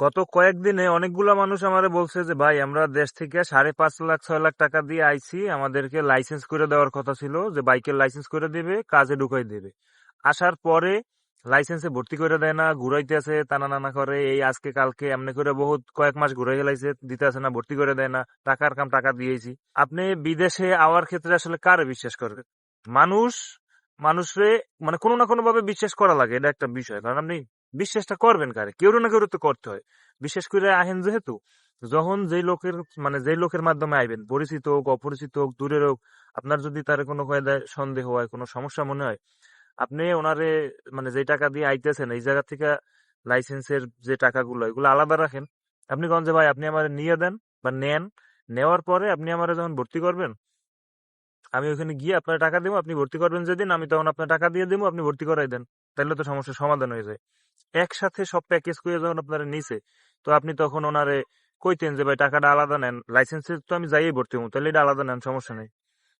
গত কয়েকদিনে অনেকগুলো মানুষ আমারে বলছে যে, ভাই, আমরা দেশ থেকে সাড়ে পাঁচ লাখ, ছয় লাখ টাকা দিয়ে আইছি। আমাদেরকে লাইসেন্স করে দেওয়ার কথা ছিল যে, বাইকের লাইসেন্স করে দেবে, কাজে ঢুকাই দেবে। আসার পরে লাইসেন্সে ভর্তি করে দেয় না, ঘুরাইতেছে টানা নানা করে। এই আজকে, কালকে এমনি করে বহুত কয়েক মাস ঘুরে গেলাইছে দিতে আসে না, ভর্তি করে দেয় না। টাকার কাম টাকা দিয়েছি। আপনি বিদেশে আওয়ার ক্ষেত্রে আসলে কারে বিশ্বাস করবে মানুষ, মানুষরে মানে কোনো না কোনো ভাবে বিশ্বাস করা লাগে, এটা একটা বিষয়। কারণ আপনি বিশ্বাসটা করবেন কারে? কেউ না কেউ তো করতে হয়। বিশেষ করে আহেন যেহেতু, যখন যেই লোকের মানে যেই লোকের মাধ্যমে আইবেন, পরিচিত হোক, অপরিচিত হোক, দূরের হোক, আপনার যদি তার কোনো সন্দেহ হয়, কোনো সমস্যা মনে হয়, আপনি ওনারে মানে যে টাকা দিয়ে আইতেছেন, এই জায়গা থেকে লাইসেন্সের যে টাকাগুলো, এগুলো আলাদা রাখেন। আপনি কোন যে, ভাই, আপনি আমার নিয়ে দেন বা নেন। নেওয়ার পরে আপনি আমার যখন ভর্তি করবেন, আমি ওখানে গিয়ে আপনার টাকা দেবো, আপনি ভর্তি করবেন যেদিন, আমি তখন আপনার টাকা দিয়ে দেবো, আপনি ভর্তি করাই দেন। তাহলে তো সমস্যার সমাধান হয়ে যায়। একসাথে সব প্যাকেজ করে যখন আপনারা নিছে, তো আপনি তখন ওনারে কইতেন যে, ভাই, টাকাটা আলাদা নেন লাইসেন্সে তো আমি যাইয়ে ভর্তি হব, তাহলে এটা আলাদা নেন, সমস্যা নেই।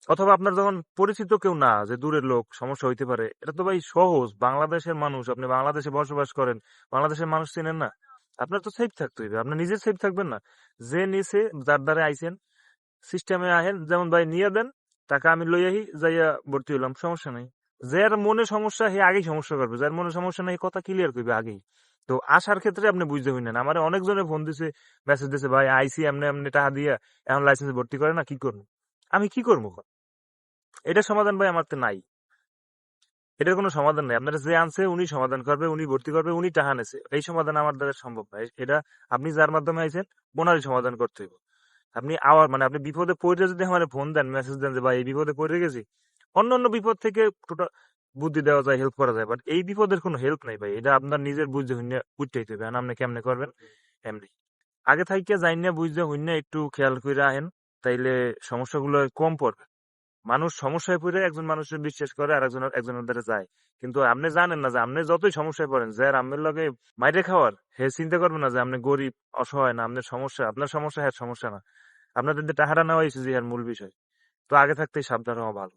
অথবা আপনার যখন পরিচিত কেউ না, যে দূরের লোক, সমস্যা হইতে পারে, এটা তো ভাই সহজ, বাংলাদেশের মানুষ, আপনি বাংলাদেশে বসবাস করেন, বাংলাদেশের মানুষ চেনেন না, আপনার তো সেফ থাকতে হইবে, আপনি নিজে সেফ থাকবেন না। যে নিছে, যার দ্বারা আইছেন সিস্টেমে আহেন, যেমন ভাই নিয়ে দেন, টাকা আমি লই আহি, যাইয়া ভর্তি হইলাম, সমস্যা নাই। যার মনে সমস্যা হে আগেই সমস্যা করবে। যার মনে সমস্যা নাই কথা ক্লিয়ার করবে আগেই। তো আসার ক্ষেত্রে আপনি বুঝতে হইলেন আমার অনেকজনে ফোন দিছে মেসেজ দিছে, ভাই, আইসি এমনি এমনি টাকা দিয়া এখন লাইসেন্স ভর্তি করে না, কি করব? আমি কি করব এটা সমাধান ভাই আমার তো নাই। এটার কোনো সমাধান নাই। আপনারা যে আনছে, উনি সমাধান করবে, উনি ভর্তি করবে, উনি টাকা নেছে। এই সমাধান আমার দ্বারা সম্ভব নয় এটা আপনি যার মাধ্যমে আইছেন, ওনারই সমাধান করতে হইব। আপনি আওয়ার মানে আপনি বিপদে পড়ে যদি আমার ফোন দেন মেসেজ দেন যে, ভাই, এই বিপদে পড়ে গেছি। অন্য অন্য বিপদ থেকে টোটাল বুদ্ধি দেওয়া যায় হেল্প করা যায় বাট এই বিপদের কোনো হেল্প নাই ভাই। এটা আপনার নিজের বুঝতে হইনে উঠতেই হবে। আপনি কেমনে করবেন? এমনি। আগে থাইকে যাই না বুঝতে হইনে একটু খেয়াল করে আহেন। তাইলে সমস্যাগুলো কম পড়বে। মানুষ সমস্যায় পড়ে একজন মানুষের বিশ্বাস করে আর একজন একজনের দ্বারা যায়। কিন্তু আপনি জানেন না যে আপনি যতই সমস্যায় পড়েন যে আপনার লগে মাইরে খাওয়ার হে চিন্তা করবেন না যে আপনি গরিব অসহায় না আপনার সমস্যা আপনার সমস্যা হ্যাঁ সমস্যা না। আপনাদের টাকাটা নেওয়া হয়েছে যে এর মূল বিষয়। তো আগে থাকতেই সাবধান হওয়া ভালো।